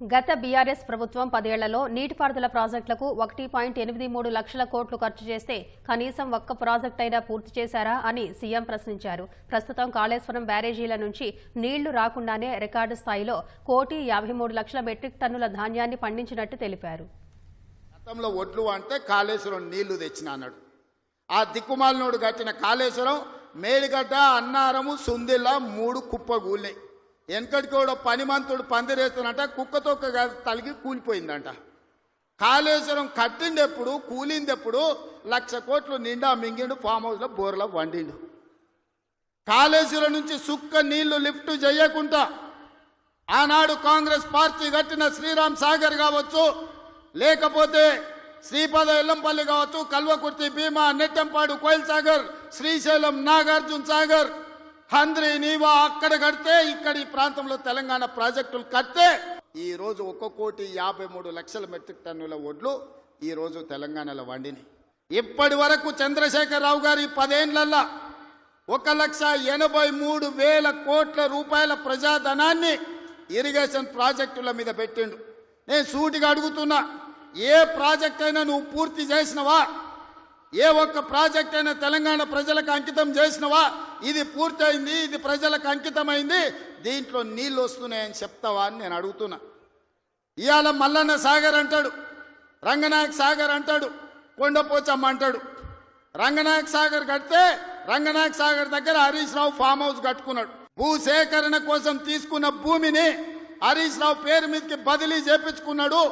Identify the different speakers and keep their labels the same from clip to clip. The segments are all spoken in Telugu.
Speaker 1: గత బీఆర్ఎస్ ప్రభుత్వం పదేళ్ళలో నీటిపారుదల ప్రాజెక్టులకు ఒకటి పాయింట్ ఎనిమిది మూడు లక్షల కోట్లు ఖర్చు చేస్తే కనీసం ఒక్క ప్రాజెక్ట్ అయినా పూర్తి చేశారా అని సీఎం ప్రశ్నించారు. ప్రస్తుతం కాళేశ్వరం బ్యారేజీల నుంచి నీళ్ళు రాకుండానే రికార్డు స్థాయిలో కోటి యాభై మూడు లక్షల మెట్రిక్ టన్నుల ధాన్యాన్ని పండించినట్టు తెలిపారు.
Speaker 2: గతంలో ఒడ్లు అంటే కాళేశ్వరం నీళ్ళు తెచ్చిన అన్నాడు. ఆ దిక్కుమాలనోడు కట్టిన కాళేశ్వరం మేడిగడ్డ అన్నారము సుందిల్లా మూడు కుప్ప గూలినాయి కూడా పనిమంతుడు పందిరేస్తున్నట కుక్కతో తలిగి కూలిపోయిందంట. కాళేశ్వరం కట్టిండెప్పుడు కూలిందెప్పుడు లక్ష కోట్లు నిండా మింగిండు ఫామ్ హౌస్లో బోర్లో వండిండు. కాళేశ్వరం నుంచి సుక్క నీళ్ళు లిఫ్ట్ చేయకుండా ఆనాడు కాంగ్రెస్ పార్టీ కట్టిన శ్రీరామ్ సాగర్ కావచ్చు లేకపోతే శ్రీపద ఎల్లంపల్లి కావచ్చు కల్వకుర్తి భీమా నెట్టంపాడు కోయిల్ సాగర్ శ్రీశైలం నాగార్జున సాగర్ హంద్రి నీవా అక్కడ కడితే ఇక్కడ ఈ ప్రాంతంలో తెలంగాణ ప్రాజెక్టులు కడితే ఈ రోజు ఒక్క కోటి యాభై మూడు లక్షల మెట్రిక్ టన్నుల ఒడ్లు ఈ రోజు తెలంగాణలో వండినాయి. ఇప్పటి వరకు చంద్రశేఖరరావు గారి పదేండ్లల్లా ఒక లక్ష ఎనభై మూడు వేల కోట్ల రూపాయల ప్రజాధనాన్ని ఇరిగేషన్ ప్రాజెక్టుల మీద పెట్టిండు. నేను సూటిగా అడుగుతున్నా ఏ ప్రాజెక్ట్ అయినా నువ్వు పూర్తి చేసినవా? ఏ ఒక్క ప్రాజెక్ట్ అయినా తెలంగాణ ప్రజలకు అంకితం చేసినవా? ఇది పూర్తయింది ఇది ప్రజలకు అంకితమైంది దీంట్లో నీళ్ళు వస్తున్నాయని చెప్తావా అని నేను అడుగుతున్నా. ఇవాళ మల్లన్న సాగర్ అంటాడు రంగనాయక్ సాగర్ అంటాడు కొండపోచమ్మ అంటాడు. రంగనాయక్ సాగర్ కడితే రంగనాయక్ సాగర్ దగ్గర హరీష్ రావు ఫామ్ హౌస్ కట్టుకున్నాడు. భూ సేకరణ కోసం తీసుకున్న భూమిని హరీష్ రావు పేరు మీదకి బదిలీ చేపించుకున్నాడు.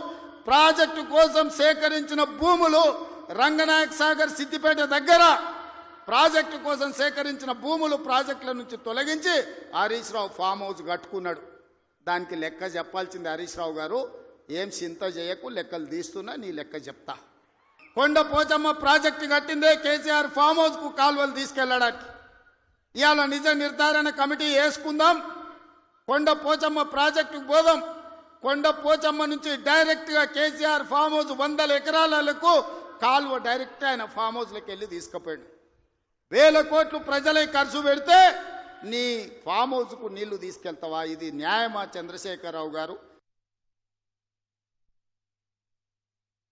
Speaker 2: ప్రాజెక్టు కోసం సేకరించిన భూములు రంగనాయక్ సాగర్ సిద్దిపేట దగ్గర ప్రాజెక్టు కోసం సేకరించిన భూములు ప్రాజెక్టుల నుంచి తొలగించి హరీష్ రావు ఫామ్ హౌస్ కట్టుకున్నాడు. దానికి లెక్క చెప్పాల్సింది హరీష్ రావు గారు ఏం చింత చేయకు లెక్కలు తీస్తున్నా నీ లెక్క చెప్తా. కొండ పోచమ్మ ప్రాజెక్టు కట్టిందే కేసీఆర్ ఫామ్ హౌస్కు కాలువలు తీసుకెళ్ళడానికి ఇవాళ నిజ నిర్ధారణ కమిటీ వేసుకుందాం కొండ పోచమ్మ ప్రాజెక్టుకు పోదాం. కొండ పోచమ్మ నుంచి డైరెక్ట్గా కేసీఆర్ ఫామ్ హౌస్ వందల ఎకరాలకు కాలువ డైరెక్ట్ ఆయన ఫామ్ హౌస్లోకి వెళ్ళి తీసుకుపోయాడు. వేల కోట్లు ప్రజలే ఖర్చు పెడితే నీ ఫామ్ హౌస్కు నీళ్ళు తీసుకెళ్తావా? ఇది న్యాయమా? చంద్రశేఖరరావు గారు